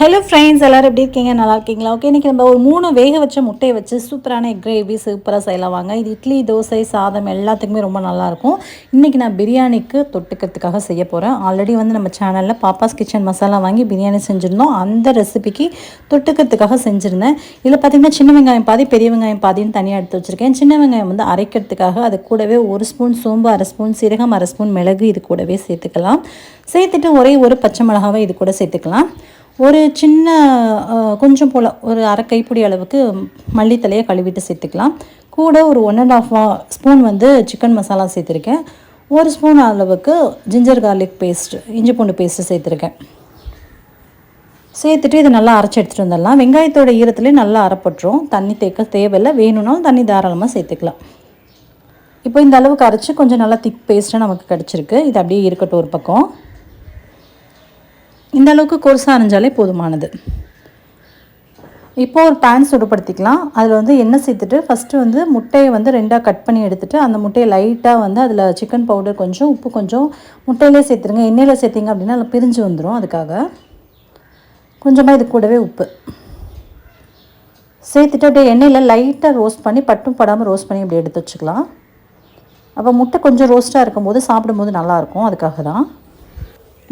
Hello friends எல்லோரும் எப்படி இருக்கீங்க? நல்லா இருக்கீங்களா? ஓகே இன்றைக்கி நம்ம ஒரு மூணு வேக வச்ச முட்டையை வச்சு சூப்பரான எக் கிரேவி சூப்பராக செய்யலாம். வாங்க இது இட்லி தோசை சாதம் எல்லாத்துக்குமே ரொம்ப நல்லாயிருக்கும் இன்றைக்கி நான் பிரியாணிக்கு தொட்டுக்கிறதுக்காக செய்ய போகிறேன் ஆல்ரெடி வந்து நம்ம சேனலில் பாப்பாஸ் கிச்சன் மசாலா வாங்கி பிரியாணி செஞ்சுருந்தோம். அந்த ரெசிபிக்கு தொட்டுக்கிறதுக்காக செஞ்சுருந்தேன். இதில் பார்த்திங்கன்னா சின்ன வெங்காயம் பாதி பெரிய வெங்காயம் பாதின்னு தனியாக எடுத்து வச்சுருக்கேன். சின்ன வெங்காயம் வந்து அரைக்கிறதுக்காக அது கூடவே ஒரு ஸ்பூன் சோம்பு அரை ஸ்பூன் சீரகம் அரை ஸ்பூன் மிளகு இது கூடவே சேர்த்துக்கலாம். சேர்த்துட்டு ஒரே ஒரு பச்சை மிளகாவை இது கூட சேர்த்துக்கலாம். ஒரு சின்ன கொஞ்சம் போல் ஒரு அரை கைப்பிடி அளவுக்கு மல்லித்தலையை கழுவிட்டு சேர்த்துக்கலாம். கூட ஒரு ஒன் அண்ட் ஆஃப் ஸ்பூன் வந்து சிக்கன் மசாலா சேர்த்துருக்கேன். ஒரு ஸ்பூன் அளவுக்கு ஜிஞ்சர் கார்லிக் பேஸ்ட் இஞ்சி பூண்டு பேஸ்ட்டு சேர்த்துருக்கேன். சேர்த்துட்டு இதை நல்லா அரைச்சி எடுத்துகிட்டு வந்துடலாம். வெங்காயத்தோட ஈரத்துலேயே நல்லா அரைப்பட்டுரும். தண்ணி தேக்க தேவையில்லை. வேணும்னாலும் தண்ணி தாராளமாக சேர்த்துக்கலாம். இப்போ இந்த அளவுக்கு அரைச்சி கொஞ்சம் நல்லா திக் பேஸ்ட்டாக நமக்கு கிடச்சிருக்கு. இது அப்படியே இருக்கட்டும் ஒரு பக்கம். இந்த அளவுக்கு கொருசாக அரைஞ்சாலே போதுமானது. இப்போ ஒரு பேன் சுடுபடுத்திக்கலாம். அதில் வந்து எண்ணெய் சேர்த்துட்டு ஃபஸ்ட்டு வந்து முட்டையை வந்து ரெண்டாக கட் பண்ணி எடுத்துட்டு அந்த முட்டையை லைட்டாக வந்து அதில் சிக்கன் பவுடர் கொஞ்சம் உப்பு கொஞ்சம் முட்டையிலே சேர்த்துருங்க. எண்ணெயில் சேர்த்திங்க அப்படின்னா அதில் பிரிஞ்சு வந்துடும் அதுக்காக. கொஞ்சமாக இது கூடவே உப்பு. சேர்த்துட்டு அப்படியே எண்ணெயில் லைட்டாக ரோஸ்ட் பண்ணி பட்டும் படாமல் ரோஸ்ட் பண்ணி அப்படி எடுத்து வச்சுக்கலாம். அப்போ முட்டை கொஞ்சம் ரோஸ்ட்டாக இருக்கும்போது சாப்பிடும்போது நல்லாயிருக்கும் அதுக்காக தான்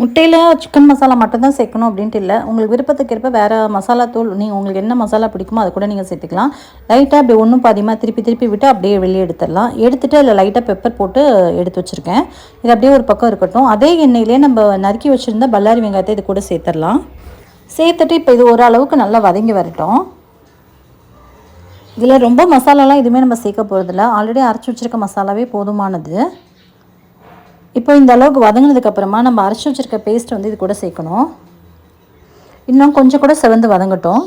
முட்டையில் சிக்கன் மசாலா மட்டும்தான் சேர்க்கணும் அப்படின்ட்டு இல்லை. உங்களுக்கு விருப்பத்துக்கேற்ப வேறு மசாலா தூள் நீங்கள் உங்களுக்கு என்ன மசாலா பிடிக்குமோ அதை கூட நீங்கள் சேர்த்துக்கலாம். லைட்டாக அப்படி ஒன்றும் பாதியமாக திருப்பி திருப்பி விட்டு அப்படியே வெளியே எடுத்துடலாம். எடுத்துட்டு அதில் லைட்டாக பெப்பர் போட்டு எடுத்து வச்சுருக்கேன். இது அப்படியே ஒரு பக்கம் இருக்கட்டும். அதே எண்ணெயிலே நம்ம நறுக்கி வச்சுருந்த பல்லாரி வெங்காயத்தை இது கூட சேர்த்துடலாம். சேர்த்துட்டு இப்போ இது ஓரளவுக்கு நல்லா வதங்கி வரட்டும். இதில் ரொம்ப மசாலாலாம் எதுவுமே நம்ம சேர்க்க போகிறதில்ல ஆல்ரெடி அரைச்சி வச்சுருக்க மசாலாவே போதுமானது. இப்போ இந்த அளவுக்கு வதங்கினதுக்கு அப்புறமா நம்ம அரைச்சி வச்சுருக்க பேஸ்ட் வந்து இது கூட சேர்க்கணும். இன்னும் கொஞ்சம் கூட செவந்து வதங்கட்டும்.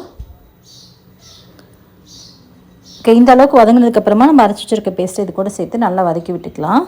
ஓகே இந்த அளவுக்கு வதங்கினதுக்கு அப்புறமா நம்ம அரைச்சி வச்சுருக்க பேஸ்ட் இது கூட சேர்த்து நல்லா வதக்கி விட்டுக்கலாம்.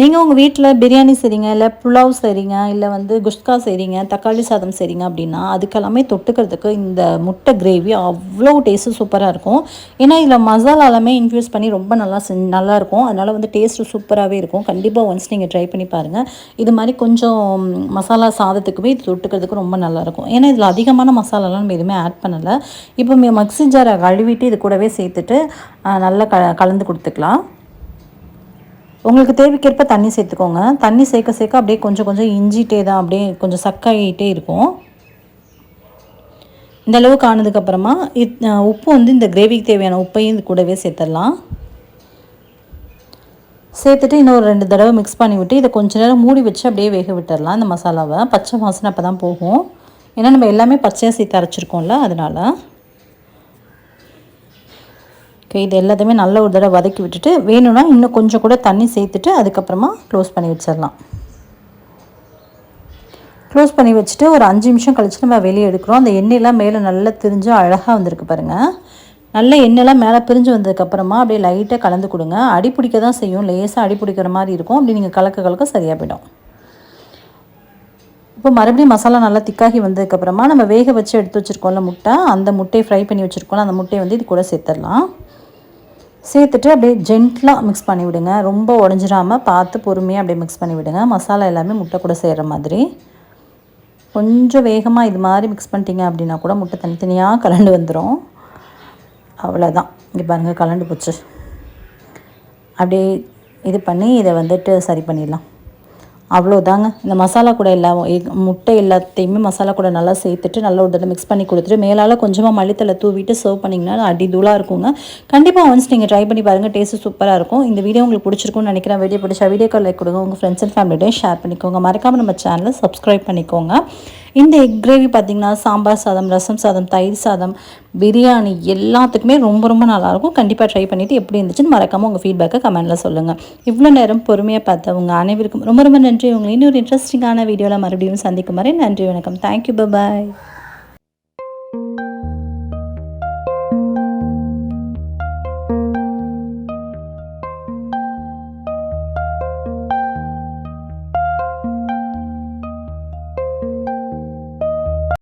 நீங்கள் உங்கள் வீட்டில் பிரியாணி செய்கிறீங்க இல்லை புலாவ் செய்கிறீங்க இல்லை வந்து குஷ்கா செய்கிறீங்க தக்காளி சாதம் செய்கிறீங்க அப்படின்னா அதுக்கெல்லாமே தொட்டுக்கிறதுக்கு இந்த முட்டை கிரேவி அவ்வளோ டேஸ்ட்டு சூப்பராக இருக்கும். ஏன்னா இதில் மசாலா எல்லாமே இன்ஃப்யூஸ் பண்ணி ரொம்ப நல்லா செ நல்லாயிருக்கும் அதனால் வந்து டேஸ்ட்டு சூப்பராகவே இருக்கும். கண்டிப்பாக ஒன்ஸ் நீங்கள் ட்ரை பண்ணி பாருங்கள் இது மாதிரி கொஞ்சம் மசாலா சாதத்துக்குமே இது தொட்டுக்கிறதுக்கு ரொம்ப நல்லாயிருக்கும் ஏன்னா இதில் அதிகமான மசாலாலாம் நம்ம எதுவுமே ஆட் பண்ணலை. இப்போ மிக்சி ஜாரை கழுவிட்டு இது கூடவே சேர்த்துட்டு நல்லா க கலந்து கொடுத்துக்கலாம். உங்களுக்கு தேவைக்கேற்ப தண்ணி சேர்த்துக்கோங்க. தண்ணி சேர்க்க சேர்க்க அப்படியே கொஞ்சம் கொஞ்சம் இஞ்சிட்டே தான் அப்படியே கொஞ்சம் சக்காயிட்டே இருக்கும். இந்த அளவுக்கு ஆனதுக்கப்புறமா இத் உப்பு வந்து இந்த கிரேவிக்கு தேவையான உப்பையும் இது கூடவே சேர்த்துடலாம் சேர்த்துட்டு இன்னொரு ரெண்டு தடவை மிக்ஸ் பண்ணி விட்டு இதை கொஞ்ச நேரம் மூடி வச்சு அப்படியே வேக விட்டுடலாம் இந்த மசாலாவை. பச்சை வாசனை அப்போ தான் போகும். ஏன்னா நம்ம எல்லாமே பச்சையாக சேர்த்து அரைச்சிருக்கோம்ல அதனால். ஓகே இது எல்லாத்தையுமே நல்ல ஒரு தடவை வதக்கி விட்டுட்டு வேணும்னா இன்னும் கொஞ்சம் கூட தண்ணி சேர்த்துட்டு அதுக்கப்புறமா க்ளோஸ் பண்ணி வச்சிடலாம். க்ளோஸ் பண்ணி வச்சுட்டு ஒரு அஞ்சு நிமிஷம் கழித்து நம்ம வெளியே எடுக்கிறோம். அந்த எண்ணெயெல்லாம் மேலே நல்லா திரிஞ்சு அழகாக வந்திருக்கு பாருங்கள் நல்ல எண்ணெய்லாம் மேலே பிரிஞ்சு வந்ததுக்கப்புறமா அப்படியே லைட்டாக கலந்து கொடுங்க. அடி பிடிக்க தான் செய்யும். லேசாக அடி பிடிக்கிற மாதிரி இருக்கும். அப்படி நீங்கள் கலக்க கலக்க சரியாக போயிடும். இப்போ மறுபடியும் மசாலா நல்லா திக்காகி வந்ததுக்கப்புறமா நம்ம வேக வச்சு எடுத்து வச்சுருக்கோம்ல முட்டை அந்த முட்டையை ஃப்ரை பண்ணி வச்சுருக்கோம்ல அந்த முட்டையை வந்து இது கூட சேர்த்துடலாம். சேர்த்துட்டு அப்படியே ஜென்ட்லாக மிக்ஸ் பண்ணி விடுங்க ரொம்ப உடஞ்சிடாமல் பார்த்து பொறுமையாக அப்படியே மிக்ஸ் பண்ணி விடுங்க மசாலா எல்லாமே முட்டை கூட செய்கிற மாதிரி. கொஞ்சம் வேகமாக இது மாதிரி மிக்ஸ் பண்ணிட்டீங்க அப்படின்னா கூட முட்டை தனித்தனியாக கலண்டு வந்துடும் அவ்வளோதான் இங்கே பாருங்கள் கலண்டு போச்சு. அப்படியே இது பண்ணி இதை வந்துட்டு சரி பண்ணிடலாம். அவ்வளோதாங்க இந்த மசாலா கூட எல்லா எக்- முட்டை எல்லாத்தையுமே மசாலா கூட நல்லா சேர்த்துட்டு நல்லா ஒரு தடவை மிக்ஸ் பண்ணி கொடுத்துட்டு மேலால் கொஞ்சமாக மல்லித்தலை தூவிட்டு சர்வ் பண்ணிங்கன்னா அடி தூளாக இருக்குங்க. கண்டிப்பாக ஒன்ஸ் நீங்கள் ட்ரை பண்ணி பாருங்கள் டேஸ்ட்டு சூப்பராக இருக்கும். இந்த வீடியோ உங்களுக்கு பிடிச்சிருக்கும்னு நினைக்கிறேன் வீடியோ பிடிச்சா வீடியோ லைக் கொடுங்க. உங்கள் ஃப்ரெண்ட்ஸ் அண்ட் ஃபேமிலியோடய ஷேர் பண்ணிக்கோங்க. மறக்காமல் நம்ம சேனலை சப்ஸ்கிரைப் பண்ணிக்கோங்க. இந்த எக் கிரேவி பார்த்தீங்கன்னா சாம்பார் சாதம் ரசம் சாதம் தயிர் சாதம் பிரியாணி எல்லாத்துக்குமே ரொம்ப ரொம்ப நல்லாயிருக்கும். கண்டிப்பாக ட்ரை பண்ணிவிட்டு எப்படி இருந்துச்சுன்னு மறக்காமல் உங்கள் ஃபீட்பேக்கை கமெண்ட்டில் சொல்லுங்கள் இவ்வளோ நேரம் பொறுமையாக பார்த்தவங்க அனைவருக்கும் ரொம்ப ரொம்ப நன்றி. உங்களை இன்னொரு இன்ட்ரெஸ்டிங்கான வீடியோவில் மறுபடியும் சந்திக்கும் வரை நன்றி வணக்கம். Thank you bye